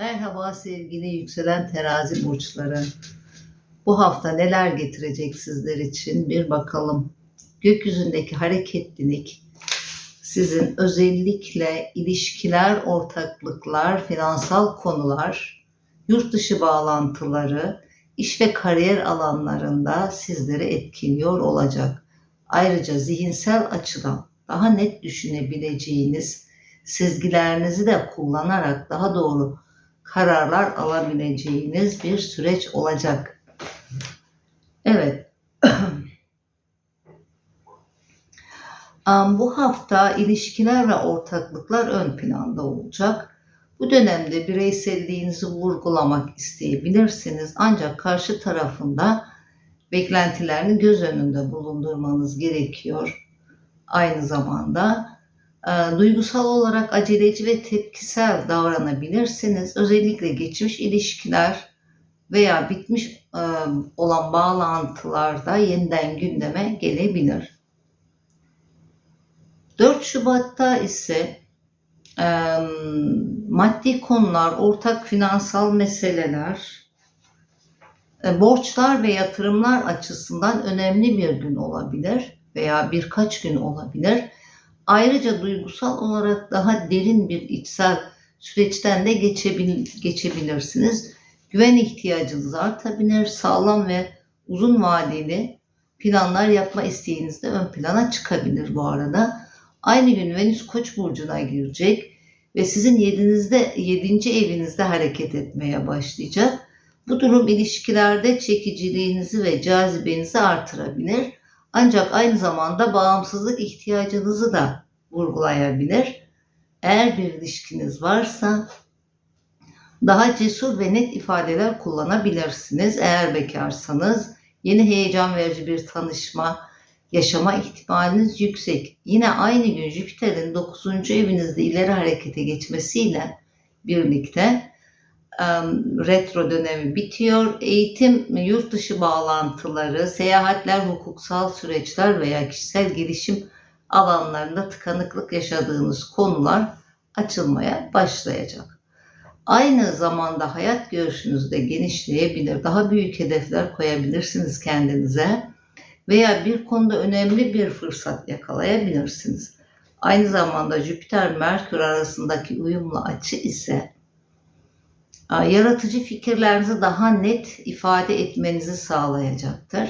Merhaba sevgili yükselen terazi burçları. Bu hafta neler getirecek sizler için bir bakalım. Gökyüzündeki hareketlilik sizin özellikle ilişkiler, ortaklıklar, finansal konular, yurt dışı bağlantıları, iş ve kariyer alanlarında sizleri etkiliyor olacak. Ayrıca zihinsel açıdan daha net düşünebileceğiniz, sezgilerinizi de kullanarak daha doğru kararlar alabileceğiniz bir süreç olacak. Evet. Bu hafta ilişkiler ve ortaklıklar ön planda olacak. Bu dönemde bireyselliğinizi vurgulamak isteyebilirsiniz ancak karşı tarafında beklentilerini göz önünde bulundurmanız gerekiyor. Aynı zamanda duygusal olarak aceleci ve tepkisel davranabilirsiniz. Özellikle geçmiş ilişkiler veya bitmiş e, olan bağlantılarda yeniden gündeme gelebilir. 4 Şubat'ta ise e, maddi konular, ortak finansal meseleler, e, borçlar ve yatırımlar açısından önemli bir gün olabilir veya birkaç gün olabilir. Ayrıca duygusal olarak daha derin bir içsel süreçten de geçebil, geçebilirsiniz. Güven ihtiyacınız artabilir. Sağlam ve uzun vadeli planlar yapma isteğiniz de ön plana çıkabilir bu arada. Aynı gün Venüs Koç burcuna girecek ve sizin yedinizde, yedinci evinizde hareket etmeye başlayacak. Bu durum ilişkilerde çekiciliğinizi ve cazibenizi artırabilir. Ancak aynı zamanda bağımsızlık ihtiyacınızı da vurgulayabilir. Eğer bir ilişkiniz varsa daha cesur ve net ifadeler kullanabilirsiniz. Eğer bekarsanız yeni heyecan verici bir tanışma yaşama ihtimaliniz yüksek. Yine aynı gün Jüpiter'in 9. evinizde ileri harekete geçmesiyle birlikte retro dönemi bitiyor. Eğitim, yurt dışı bağlantıları, seyahatler, hukuksal süreçler veya kişisel gelişim alanlarında tıkanıklık yaşadığınız konular açılmaya başlayacak. Aynı zamanda hayat görüşünüz de genişleyebilir. Daha büyük hedefler koyabilirsiniz kendinize veya bir konuda önemli bir fırsat yakalayabilirsiniz. Aynı zamanda Jüpiter-Merkür arasındaki uyumlu açı ise yaratıcı fikirlerinizi daha net ifade etmenizi sağlayacaktır.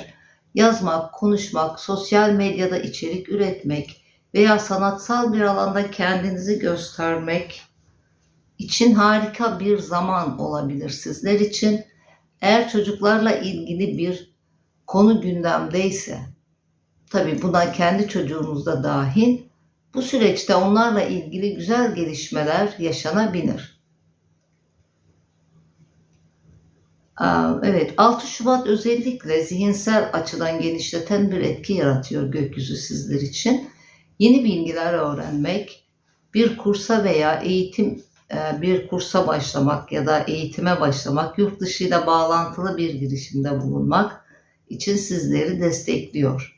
Yazmak, konuşmak, sosyal medyada içerik üretmek veya sanatsal bir alanda kendinizi göstermek için harika bir zaman olabilir sizler için. Eğer çocuklarla ilgili bir konu gündemdeyse, tabi buna kendi çocuğunuz da dahil, bu süreçte onlarla ilgili güzel gelişmeler yaşanabilir. Evet 6 Şubat özellikle zihinsel açıdan genişleten bir etki yaratıyor gökyüzü sizler için. Yeni bilgiler öğrenmek, bir kursa veya eğitim bir kursa başlamak ya da eğitime başlamak, yurt dışıyla bağlantılı bir girişimde bulunmak için sizleri destekliyor.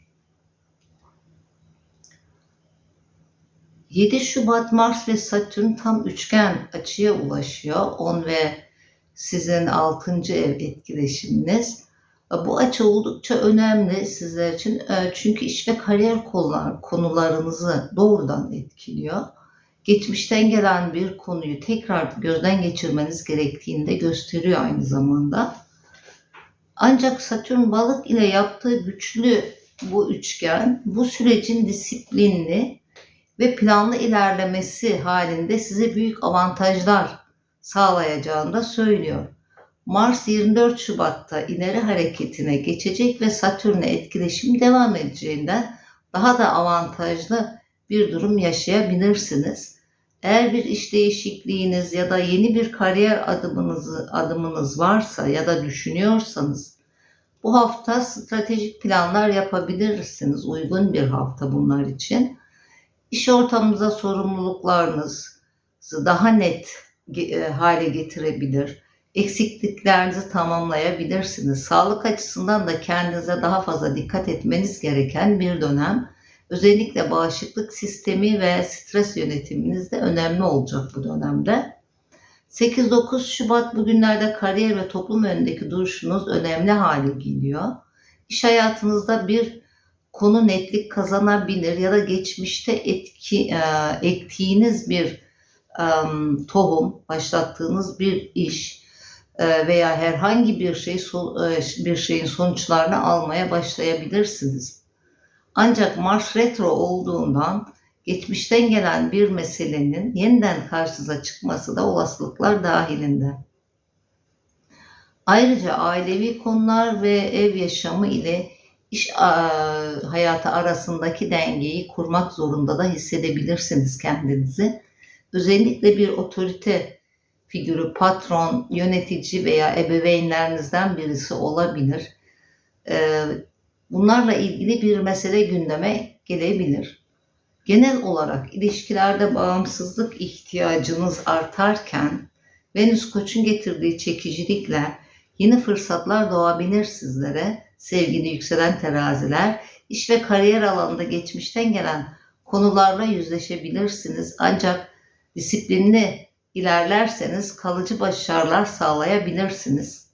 7 Şubat Mars ve Satürn tam üçgen açıya ulaşıyor. 10 ve sizin 6. ev etkileşiminiz. Bu açı oldukça önemli sizler için. E, çünkü iş ve kariyer konular, konularınızı doğrudan etkiliyor. Geçmişten gelen bir konuyu tekrar gözden geçirmeniz gerektiğini de gösteriyor aynı zamanda. Ancak Satürn balık ile yaptığı güçlü bu üçgen bu sürecin disiplinli ve planlı ilerlemesi halinde size büyük avantajlar sağlayacağını da söylüyor. Mars 24 Şubat'ta ileri hareketine geçecek ve Satürn'e etkileşim devam edeceğinden daha da avantajlı bir durum yaşayabilirsiniz. Eğer bir iş değişikliğiniz ya da yeni bir kariyer adımınızı adımınız varsa ya da düşünüyorsanız bu hafta stratejik planlar yapabilirsiniz. Uygun bir hafta bunlar için. İş ortamınıza sorumluluklarınızı daha net hale getirebilir. Eksikliklerinizi tamamlayabilirsiniz. Sağlık açısından da kendinize daha fazla dikkat etmeniz gereken bir dönem. Özellikle bağışıklık sistemi ve stres yönetiminiz de önemli olacak bu dönemde. 8-9 Şubat bugünlerde kariyer ve toplum önündeki duruşunuz önemli hale geliyor. İş hayatınızda bir konu netlik kazanabilir ya da geçmişte etki, e, ektiğiniz bir e, tohum, başlattığınız bir iş veya herhangi bir şey bir şeyin sonuçlarını almaya başlayabilirsiniz. Ancak Mars retro olduğundan geçmişten gelen bir meselenin yeniden karşınıza çıkması da olasılıklar dahilinde. Ayrıca ailevi konular ve ev yaşamı ile iş hayatı arasındaki dengeyi kurmak zorunda da hissedebilirsiniz kendinizi. Özellikle bir otorite figürü, patron, yönetici veya ebeveynlerinizden birisi olabilir. Ee, Bunlarla ilgili bir mesele gündeme gelebilir. Genel olarak ilişkilerde bağımsızlık ihtiyacınız artarken Venüs Koç'un getirdiği çekicilikle yeni fırsatlar doğabilir sizlere sevgili yükselen teraziler. İş ve kariyer alanında geçmişten gelen konularla yüzleşebilirsiniz. Ancak disiplinli ilerlerseniz kalıcı başarılar sağlayabilirsiniz.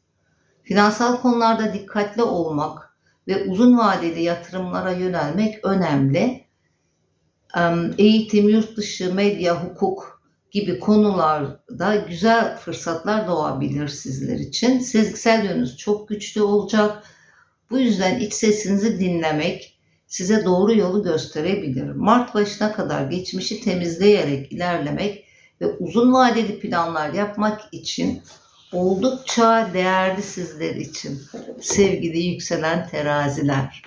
Finansal konularda dikkatli olmak ve uzun vadeli yatırımlara yönelmek önemli. Em, Eğitim, yurt dışı, medya, hukuk gibi konularda güzel fırsatlar doğabilir sizler için. Sezgisel yönünüz çok güçlü olacak. Bu yüzden iç sesinizi dinlemek size doğru yolu gösterebilir. Mart başına kadar geçmişi temizleyerek ilerlemek ve uzun vadeli planlar yapmak için oldukça değerli sizler için sevgili yükselen teraziler.